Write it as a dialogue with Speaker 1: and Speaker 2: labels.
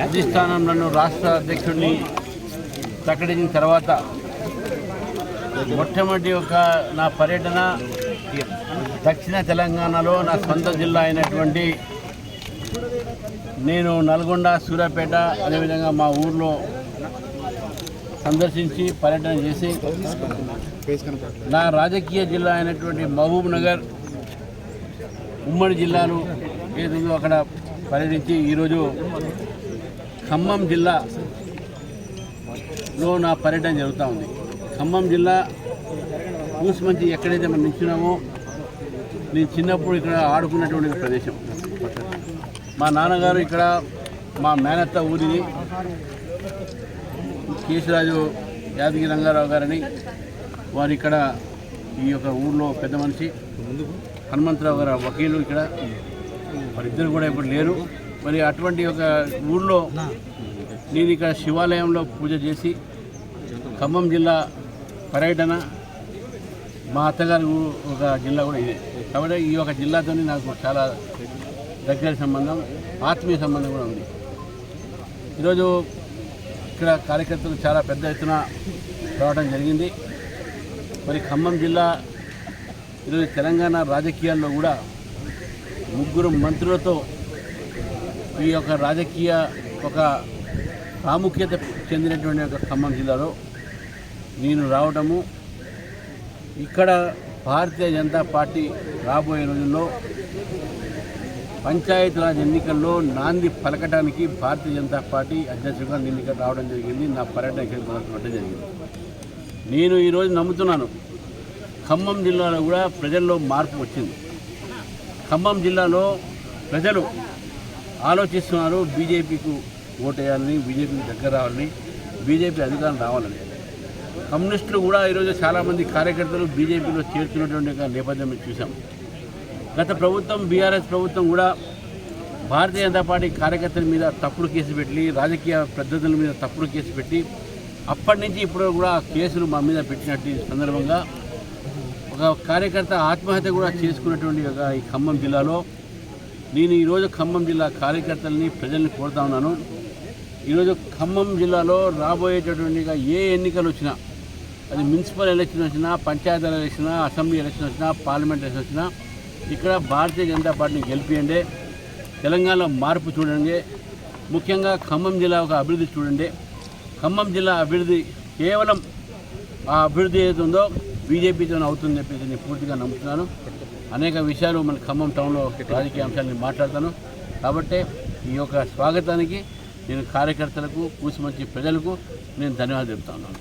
Speaker 1: అధిష్టానం నన్ను రాష్ట్ర అధ్యక్షుడిని ప్రకటించిన తర్వాత మొట్టమొదటి ఒక నా పర్యటన దక్షిణ తెలంగాణలో నా సొంత జిల్లా అయినటువంటి నేను నల్గొండ సూర్యాపేట అదేవిధంగా మా ఊర్లో సందర్శించి పర్యటన చేసి నా రాజకీయ జిల్లా అయినటువంటి మహబూబ్ నగర్ ఉమ్మడి జిల్లాలు ఏదో అక్కడ పర్యటించి ఈరోజు ఖమ్మం జిల్లాలో నా పర్యటన జరుగుతూ ఉంది. ఖమ్మం జిల్లా మంచి ఎక్కడైతే మనం నిల్చున్నామో నేను చిన్నప్పుడు ఇక్కడ ఆడుకున్నటువంటి ప్రదేశం. మా నాన్నగారు ఇక్కడ మా మేనత్త ఊరిని కేశరాజు యాదగిరి రంగారావు గారని వారు ఇక్కడ ఈ యొక్క ఊర్లో పెద్ద మనిషి హనుమంతరావు గారు వకీలు ఇక్కడ వారిద్దరు కూడా ఇప్పుడు లేరు. మరి అటువంటి ఒక ఊర్లో నేను ఇక్కడ శివాలయంలో పూజ చేసి ఖమ్మం జిల్లా పర్యటన మా అత్తగారి ఒక జిల్లా కూడా ఇదే. కాబట్టి ఈ యొక్క జిల్లాతో నాకు చాలా దగ్గర సంబంధం ఆత్మీయ సంబంధం కూడా ఉంది. ఈరోజు ఇక్కడ కార్యకర్తలు చాలా పెద్ద ఎత్తున రావడం జరిగింది. మరి ఖమ్మం జిల్లా ఈరోజు తెలంగాణ రాజకీయాల్లో కూడా ముగ్గురు మంత్రులతో ఈ యొక్క రాజకీయ ఒక ప్రాముఖ్యత చెందినటువంటి ఒక ఖమ్మం జిల్లాలో నేను రావడము ఇక్కడ భారతీయ జనతా పార్టీ రాబోయే రోజుల్లో పంచాయతీరాజ్ ఎన్నికల్లో నాంది పలకడానికి భారతీయ జనతా పార్టీ అధ్యక్షుడిగా నేను ఇక్కడ రావడం జరిగింది. నా పర్యటన ఇక్కడ మొదలుపెట్టడం జరిగింది. నేను ఈరోజు నమ్ముతున్నాను. ఖమ్మం జిల్లాలో కూడా ప్రజల్లో మార్పు వచ్చింది. ఖమ్మం జిల్లాలో ప్రజలు ఆలోచిస్తున్నారు బీజేపీకు ఓటేయాలని బీజేపీకి దగ్గర రావాలని బీజేపీ అధికారం రావాలని. కమ్యూనిస్టులు కూడా ఈరోజు చాలామంది కార్యకర్తలు బీజేపీలో చేరుతున్నటువంటి నేపథ్యం మేము చూసాం గత ప్రభుత్వం బీఆర్ఎస్ ప్రభుత్వం కూడా భారతీయ జనతా పార్టీ కార్యకర్తల మీద తప్పుడు కేసు పెట్టి రాజకీయ పద్ధతుల మీద తప్పుడు కేసు పెట్టి అప్పటి నుంచి ఇప్పుడు కూడా కేసులు మా మీద పెట్టినట్టు సందర్భంగా ఒక కార్యకర్త ఆత్మహత్య కూడా చేసుకున్నటువంటి ఒక ఈ ఖమ్మం జిల్లాలో. నేను ఈరోజు ఖమ్మం జిల్లా కార్యకర్తల్ని ప్రజల్ని కోరుతా ఉన్నాను. ఈరోజు ఖమ్మం జిల్లాలో రాబోయేటటువంటి ఏ ఎన్నికలు వచ్చినా అది మున్సిపల్ ఎలక్షన్ వచ్చినా పంచాయతీ ఎలక్షన్ అసెంబ్లీ ఎలక్షన్ వచ్చినా పార్లమెంట్ ఎలక్షన్ వచ్చినా ఇక్కడ భారతీయ జనతా పార్టీని గెలిపియండి. తెలంగాణలో మార్పు చూడండి. ముఖ్యంగా ఖమ్మం జిల్లా ఒక అభివృద్ధి చూడండి. ఖమ్మం జిల్లా అభివృద్ధి కేవలం ఆ అభివృద్ధి ఏదైతే ఉందో బీజేపీతో అవుతుందని చెప్పేసి నేను పూర్తిగా నమ్ముతున్నాను. అనేక విషయాలు మన ఖమ్మం టౌన్లో రాజకీయ అంశాలను మాట్లాడతాను. కాబట్టి ఈ యొక్క స్వాగతానికి నేను కార్యకర్తలకు కూసిమంచి ప్రజలకు నేను ధన్యవాదాలు చెప్తా ఉన్నాను.